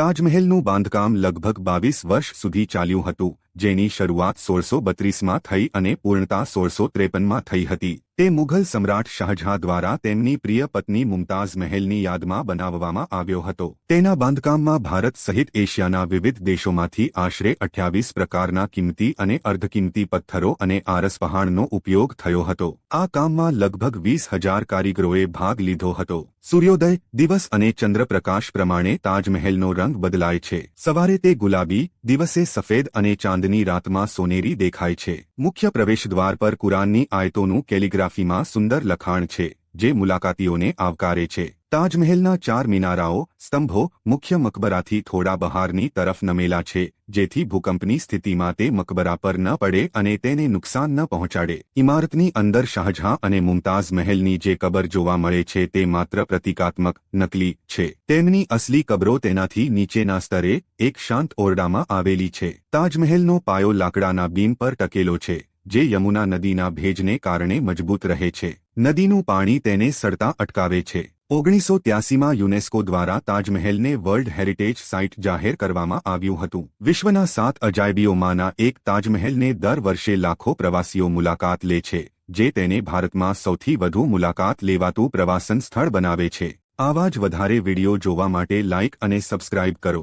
તાજમહેલનું બાંધકામ લગભગ બાવીસ વર્ષ સુધી ચાલ્યું હતું, જેની શરૂઆત સોળસો બત્રીસમાં થઈ અને પૂર્ણતા સોળસો ત્રેપનમાં થઈ હતી. તે મુઘલ સમ્રાટ શાહજહાં દ્વારા તેમની પ્રિય પત્ની મુમતાઝ મહેલની યાદમાં બનાવવામાં આવ્યો હતો. તેના બાંધકામમાં ભારત સહિત એશિયાના વિવિધ દેશોમાંથી આશરે અઠ્યાવીસ પ્રકારના કિંમતી અને અર્ધકિંમતી પથ્થરો અને આરસપહાણનો ઉપયોગ થયો હતો. આ કામમાં લગભગ વીસ હજાર કારીગરોએ ભાગ લીધો હતો. સૂર્યોદય દિવસ અને ચંદ્રપ્રકાશ પ્રમાણે તાજમહેલનો રંગ બદલાય છે. સવારે તે ગુલાબી, દિવસે સફેદ અને ચાંદની રાતમાં સોનેરી દેખાય છે. મુખ્ય પ્રવેશદ્વાર પર કુરાનની આયતોનું કેલિગ્રાફીમાં સુંદર લખાણ છે, જે મુલાકાતીઓને આવકારે છે. તાજમહેલના ચાર મિનારાઓ, સ્તંભો, મુખ્ય મકબરાથી થોડા બહારની તરફ નમેલા છે, જેથી ભૂકંપની સ્થિતિમાં તે મકબરા પર ન પડે અને તેને નુકસાન ન પહોંચાડે. ઇમારતની અંદર શાહજહાં અને મુમતાઝ મહેલની જે કબર જોવા મળે છે તે માત્ર પ્રતિકાત્મક નકલી છે. તેમની અસલી કબરો તેનાથી નીચેના સ્તરે, એક શાંત ઓરડામાં આવેલી છે. તાજમહેલનો પાયો લાકડાના બીમ પર ટકેલો છે. જે યમુના નદીના ભેજને કારણે મજબૂત રહે છે. નદીનું પાણી તેને સડતા અટકાવે છે. ઓગણીસો ત્યાસીમાં યુનેસ્કો દ્વારા તાજમહેલને વર્લ્ડ હેરિટેજ સાઇટ જાહેર કરવામાં આવ્યું હતું. વિશ્વના સાત અજાયબીઓમાંના એક તાજમહેલને દર વર્ષે લાખો પ્રવાસીઓ મુલાકાત લે છે, જે તેને ભારતમાં સૌથી વધુ મુલાકાત લેવાતું પ્રવાસન સ્થળ બનાવે છે. આવા જ વધારે વિડિયો જોવા માટે લાઇક અને સબસ્ક્રાઇબ કરો.